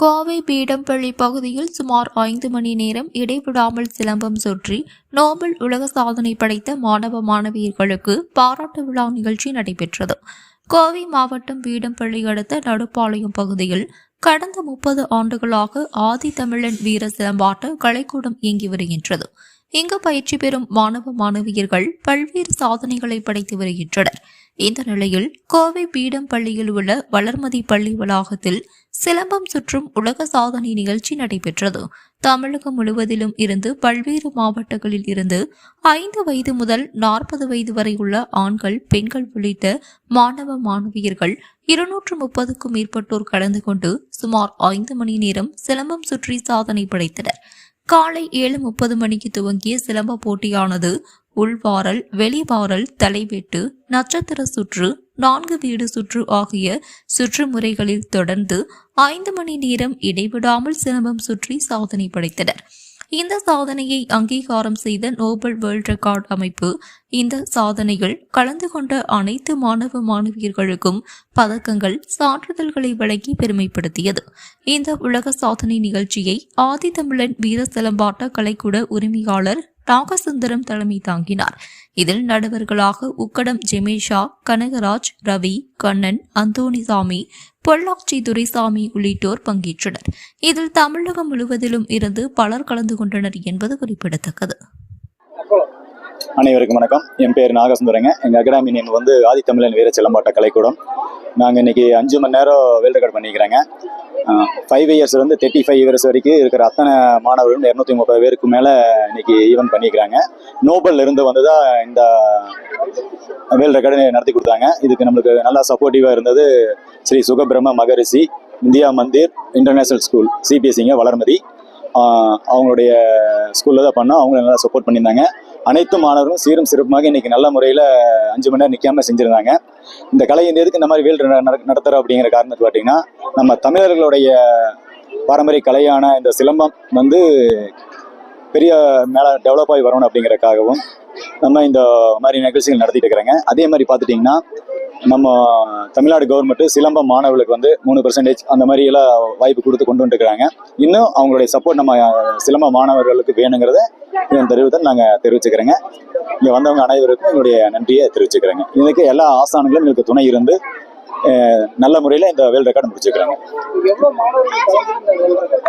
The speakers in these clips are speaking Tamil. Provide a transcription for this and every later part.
கோவை பீடம்பள்ளி பகுதியில் சுமார் ஐந்து மணி நேரம் இடைவிடாமல் சிலம்பம் சுற்றி நோபல் உலக சாதனை படைத்த மாணவ மாணவியர்களுக்கு பாராட்டு விழா நிகழ்ச்சி நடைபெற்றது. கோவை மாவட்டம் பீடம்பள்ளி அடுத்த நடுப்பாளையம் பகுதியில் கடந்த முப்பது ஆண்டுகளாக ஆதி தமிழன் வீர சிலம்பாட்ட கலைக்கூடம் இயங்கி வருகின்றது. இங்கு பயிற்சி பெறும் மாணவ மாணவியர்கள் பல்வேறு சாதனைகளை படைத்து வருகின்றனர். இந்த நிலையில் கோவை பீடம் பள்ளியில் உள்ள வளர்மதி பள்ளி வளாகத்தில் சிலம்பம் சுற்றும் உலக சாதனை நிகழ்ச்சி நடைபெற்றது. தமிழகம் முழுவதிலும் இருந்து பல்வேறு மாவட்டங்களில் இருந்து ஐந்து வயது முதல் நாற்பது வயது வரை உள்ள ஆண்கள் பெண்கள் உள்ளிட்ட மாணவ மாணவியர்கள் இருநூற்று முப்பதுக்கும் மேற்பட்டோர் கலந்து கொண்டு சுமார் ஐந்து மணி நேரம் சிலம்பம் சுற்றி சாதனை படைத்தனர். காலை ஏழு முப்பது மணிக்கு துவங்கிய சிலம்ப போட்டியானது உள்வாரல் வெளிவாரல் தலைவெட்டு நட்சத்திர சுற்று நான்கு வீடு சுற்று ஆகிய சுற்றுமுறைகளில் தொடர்ந்து ஐந்து மணி நேரம் இடைவிடாமல் சிலம்பம் சுற்றி சாதனை படைத்தனர். இந்த சாதனையை அங்கீகாரம் செய்த நோபல் வேர்ல்ட் ரெக்கார்ட் அமைப்பு இந்த சாதனைகள் கலந்து கொண்ட அனைத்து மாணவ மாணவியர்களுக்கும் பதக்கங்கள் சான்றிதழ்களை வழங்கி பெருமைப்படுத்தியது. இந்த உலக சாதனை நிகழ்ச்சியை ஆதித்தமிழன் வீர கலைக்கூட உரிமையாளர் நாகசுந்தரம் தலைமை தாங்கினார். இதில் நடுவர்களாக உக்கடம் ஜெமேஷா கனகராஜ் ரவி கண்ணன் அந்தோணிசாமி பொள்ளாச்சி துரைசாமி உள்ளிட்டோர் பங்கேற்றனர். இதில் தமிழகம் முழுவதிலும் இருந்து பலர் கலந்து கொண்டனர் என்பது குறிப்பிடத்தக்கது. அனைவருக்கும் வணக்கம். என் பேர் நாகசுந்தரங்க. எங்கள் அகாடமி நேம் வந்து ஆதித்தமிழன் வீர சிலம்பாட்ட கலைக்கூடம். நாங்கள் இன்னைக்கு அஞ்சு மணி நேரம் வேல்டு ரெக்கார்ட் பண்ணிக்கிறேங்க. ஃபைவ் இயர்ஸ்லேருந்து தேர்ட்டி ஃபைவ் இயர்ஸ் வரைக்கும் இருக்கிற அத்தனை மாணவர்களும் இரநூத்தி முப்பது பேருக்கு மேலே இன்னைக்கு ஈவெண்ட் பண்ணிக்கிறாங்க. நோபல்ல இருந்து வந்து தான் இந்த வேர்ல்ட் ரெக்கார்டு நடத்தி கொடுத்தாங்க. இதுக்கு நம்மளுக்கு நல்லா சப்போர்ட்டிவாக இருந்தது Shri Sukabrahma Maharishi India Mandir international school சிபிஎஸ்சிங்க Valarmathi. அவங்களுடைய ஸ்கூலில் தான் பண்ணோம். அவங்க நல்லா சப்போர்ட் பண்ணியிருந்தாங்க. அனைத்து மாணவர்களும் சீரும் சிறப்புமாக இன்றைக்கி நல்ல முறையில் அஞ்சு மணி நேரம் நிற்காம செஞ்சுருந்தாங்க. இந்த கலை இந்த எதுக்கு இந்த மாதிரி வேல் நடத்துகிறோம் அப்படிங்கிற காரணத்தை பார்த்தீங்கன்னா நம்ம தமிழர்களுடைய பாரம்பரிய கலையான இந்த சிலம்பம் வந்து பெரிய மேலே டெவலப் ஆகி வரணும் அப்படிங்கிறதுக்காகவும் நம்ம இந்த மாதிரி நிகழ்ச்சிகள் நடத்திட்டு இருக்கிறாங்க. அதே மாதிரி பார்த்துட்டிங்கன்னா நம்ம தமிழ்நாடு கவர்மெண்ட் சிலம்பம் மாணவர்களுக்கு வந்து மூணு பர்சன்டேஜ் அந்த மாதிரி எல்லாம் வாய்ப்பு கொடுத்து கொண்டு வந்துருக்காங்க இன்னும் அவங்களுடைய சப்போர்ட் நம்ம சிலம்ப மாணவர்களுக்கு வேணுங்கிறத இதன் தெரிவித்த நாங்கள் தெரிவிச்சுக்கிறேங்க. இங்கே வந்தவங்க அனைவருக்கும் எங்களுடைய நன்றியை தெரிவிச்சுக்கிறேங்க. இதுக்கு எல்லா ஆசானங்களும் எங்களுக்கு துணை இருந்து நல்ல முறையில் இந்த வேல் ரெக்கார்டு பார்த்தாங்க?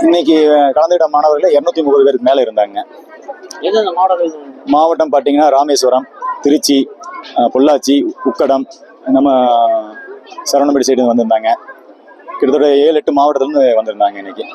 இன்னைக்கு கலந்துகிட்ட மாணவர்கள் இரநூத்தி முப்பது பேருக்கு மேலே இருந்தாங்க. மாவட்டம் பார்த்தீங்கன்னா ராமேஸ்வரம் திருச்சி பொள்ளாச்சி உக்கடம் நம்ம சரவணம்படி சைடு வந்திருந்தாங்க. கிட்டத்தட்ட ஏழு எட்டு மாவட்டத்துலேருந்து வந்திருந்தாங்க இன்னைக்கு.